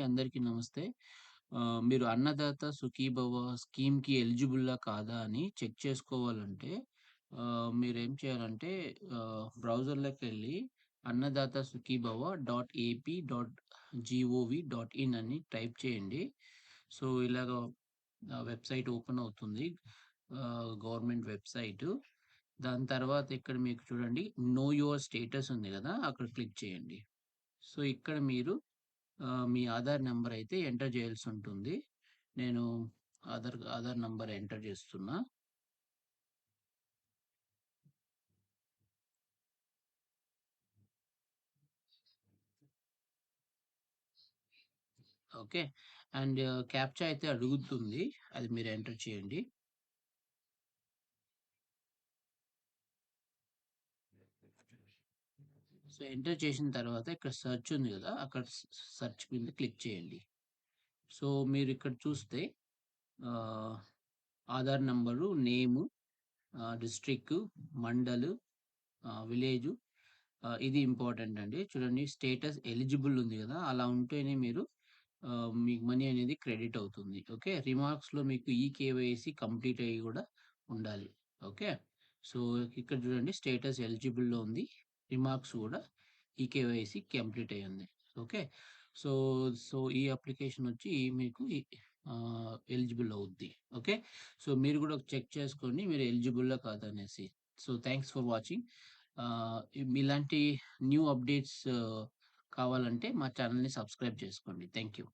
అందరికీ నమస్తే. మీరు అన్నదాత సుఖీభవ స్కీమ్‌కి ఎలిజిబుల్లా కాదా అని చెక్ చేసుకోవాలంటే మీరు ఏం చేయాలంటే బ్రౌజర్లోకి వెళ్ళి Annadata Sukhibhava dot AP dot gov dot in అని టైప్ చేయండి. సో, ఇలాగ వెబ్‌సైట్ ఓపెన్ అవుతుంది. Government website. దాని తర్వాత ఇక్కడ మీకు చూడండి నో యువర్ స్టేటస్ ఉంది కదా అక్కడ క్లిక్ చేయండి. సో, ఇక్కడ మీరు మీ ఆధార్ నెంబర్ అయితే ఎంటర్ చేయాల్సి ఉంటుంది నేను ఆధార్ ఆధార్ నంబర్ ఎంటర్ చేస్తున్నా. ఓకే. అండ్ క్యాప్చా అయితే అడుగుతుంది. అది మీరు ఎంటర్ చేయండి. సో, ఎంటర్ చేసిన తర్వాత ఇక్కడ సెర్చ్ ఉంది కదా అక్కడ సెర్చ్ మీద క్లిక్ చేయండి. సో, మీరు ఇక్కడ చూస్తే Aadhaar number, name, ah, district, mandal, village village ఇది ఇంపార్టెంట్ అండి. చూడండి స్టేటస్ ఎలిజిబుల్ ఉంది కదా అలా ఉంటేనే మీరు మీకు మనీ అనేది క్రెడిట్ అవుతుంది. ఓకే. రిమార్క్స్‌లో మీకు ఈ కేవైసీ కంప్లీట్ అయ్యి కూడా ఉండాలి. ఓకే. సో, ఇక్కడ చూడండి స్టేటస్ ఎలిజిబుల్‌లో ఉంది. రిమార్క్స్ కూడా ఈ కేవైసీ కంప్లీట్ అయ్యింది. ఓకే. సో, సో, ఈ అప్లికేషన్ వచ్చి మీకు ఎలిజిబుల్ అవుద్ది. ఓకే. సో, మీరు కూడా చెక్ చేసుకోండి మీరు ఎలిజిబుల్లా కాదనేసి అనేసి. So, thanks for watching. ఇలాంటి న్యూ అప్డేట్స్ కావాలంటే మా ఛానెల్‌ని సబ్స్క్రైబ్ చేసుకోండి. Thank you.